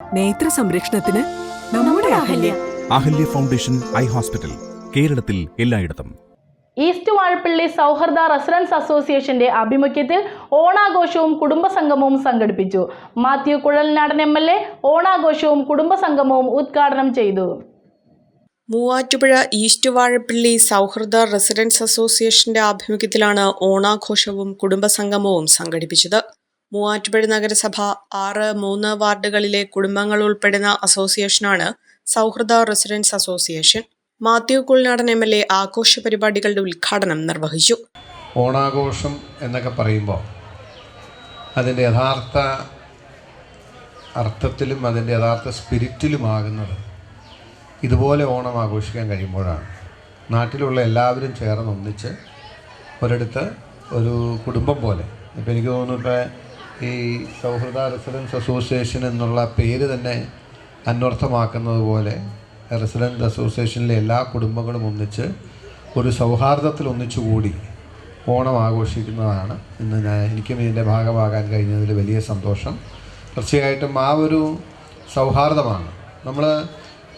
നേത്ര സംരക്ഷണത്തിന് നമ്മുടെ Ahalya. Ahalya foundation eye hospital കേരളത്തിൽ എല്ലായിടത്തും. ഈസ്റ്റ് വാഴപ്പള്ളി സൗഹൃദ റെസിഡൻസ് അസോസിയേഷന്റെ ആഭിമുഖ്യത്തിൽ ഓണാഘോഷവും കുടുംബസംഗമവും സംഘടിപ്പിച്ചു. Mathew Kuzhalnadan M L A ഓണാഘോഷവും കുടുംബസംഗമവും ഉദ്ഘാടനം ചെയ്തു. മൂവാറ്റുപുഴ ഈസ്റ്റ് വാഴപ്പള്ളി സൗഹൃദ റെസിഡൻസ് അസോസിയേഷന്റെ ആഭിമുഖ്യത്തിലാണ് ഓണാഘോഷവും കുടുംബസംഗമവും സംഘടിപ്പിച്ചത്. മൂവാറ്റുപുഴ നഗരസഭ ആറ് മൂന്ന് വാർഡുകളിലെ കുടുംബങ്ങൾ ഉൾപ്പെടുന്ന അസോസിയേഷനാണ് സൗഹൃദ residence association. Mathew Kulnadan M L A ആഘോഷ പരിപാടികളുടെ ഉദ്ഘാടനം നിർവഹിച്ചു. ഓണാഘോഷം എന്നൊക്കെ പറയുമ്പോൾ അതിന്റെ യഥാർത്ഥ അർത്ഥത്തിലും അതിന്റെ യഥാർത്ഥ സ്പിരിറ്റിലുമാകുന്നത് ഇതുപോലെ ഓണം ആഘോഷിക്കാൻ കഴിയുമ്പോഴാണ്. നാട്ടിലുള്ള എല്ലാവരും ചേർന്ന് ഒന്നിച്ച് ഒരിടത്ത് ഒരു കുടുംബം പോലെ. ഇപ്പം എനിക്ക് തോന്നുന്നു ഇപ്പോൾ ഈ സൗഹൃദ റെസിഡൻസ് അസോസിയേഷൻ എന്നുള്ള പേര് തന്നെ അന്വർത്ഥമാക്കുന്നത് പോലെ റെസിഡൻസ് അസോസിയേഷനിലെ എല്ലാ കുടുംബങ്ങളും ഒന്നിച്ച് ഒരു സൗഹാർദ്ദത്തിൽ ഒന്നിച്ചുകൂടി ഓണം ആഘോഷിക്കുന്നതാണ്. ഇന്ന് ഞാൻ എനിക്കും ഇതിന്റെ ഭാഗമാകാൻ കഴിഞ്ഞതിൽ വലിയ സന്തോഷം. തീർച്ചയായിട്ടും ആ ഒരു സൗഹാർദ്ദമാണ്. നമ്മൾ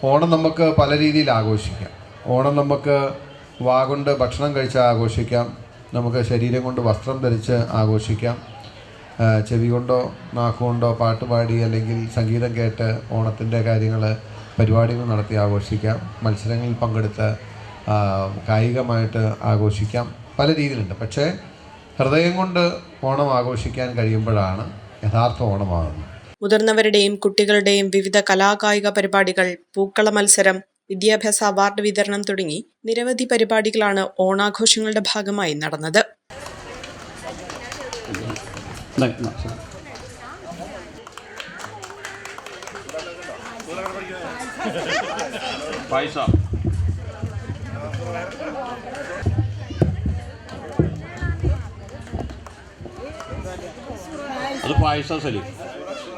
ഓണം നമുക്ക് പല രീതിയിൽ ആഘോഷിക്കാം. ഓണം നമുക്ക് വാ കൊണ്ട് ഭക്ഷണം കഴിച്ച് ആഘോഷിക്കാം. നമുക്ക് ശരീരം കൊണ്ട് വസ്ത്രം ധരിച്ച് ആഘോഷിക്കാം. ചെവി കൊണ്ടോ നാക്കുകൊണ്ടോ പാട്ട് പാടി അല്ലെങ്കിൽ സംഗീതം കേട്ട് ഓണത്തിന്റെ കാര്യങ്ങൾ പരിപാടികൾ നടത്തി ആഘോഷിക്കാം. മത്സരങ്ങളിൽ പങ്കെടുത്ത് കായികമായിട്ട് ആഘോഷിക്കാം. പല രീതിയിലുണ്ട്. പക്ഷേ ഹൃദയം കൊണ്ട് ഓണം ആഘോഷിക്കാൻ കഴിയുമ്പോഴാണ് യഥാർത്ഥ ഓണമാകുന്നത്. മുതിർന്നവരുടെയും കുട്ടികളുടെയും വിവിധ കലാകായിക പരിപാടികൾ പൂക്കള മത്സരം വിദ്യാഭ്യാസ അവാർഡ് വിതരണം തുടങ്ങി നിരവധി പരിപാടികളാണ് ഓണാഘോഷങ്ങളുടെ ഭാഗമായി നടന്നത്. പായസ അത് പായസ സലീം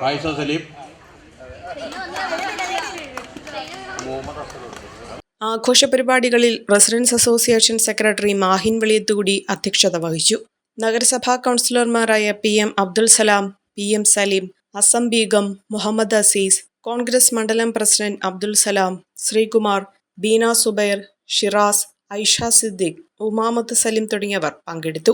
പായസ സലീം ആഘോഷ പരിപാടികളിൽ റെസിഡൻസ് അസോസിയേഷൻ സെക്രട്ടറി മാഹിൻ വെളിയത്തുകൂടി അധ്യക്ഷത വഹിച്ചു. നഗരസഭാ കൗൺസിലർമാരായ P M Abdul Salam P M Saleem Asam Beegum Muhammad Aziz Congress മണ്ഡലം പ്രസിഡന്റ് അബ്ദുൽ സലാം ശ്രീകുമാർ ബീന സുബൈർ ഷിറാസ് ഐഷ സിദ്ദിഖ് ഉമാമത്ത് സലീം തുടങ്ങിയവർ പങ്കെടുത്തു.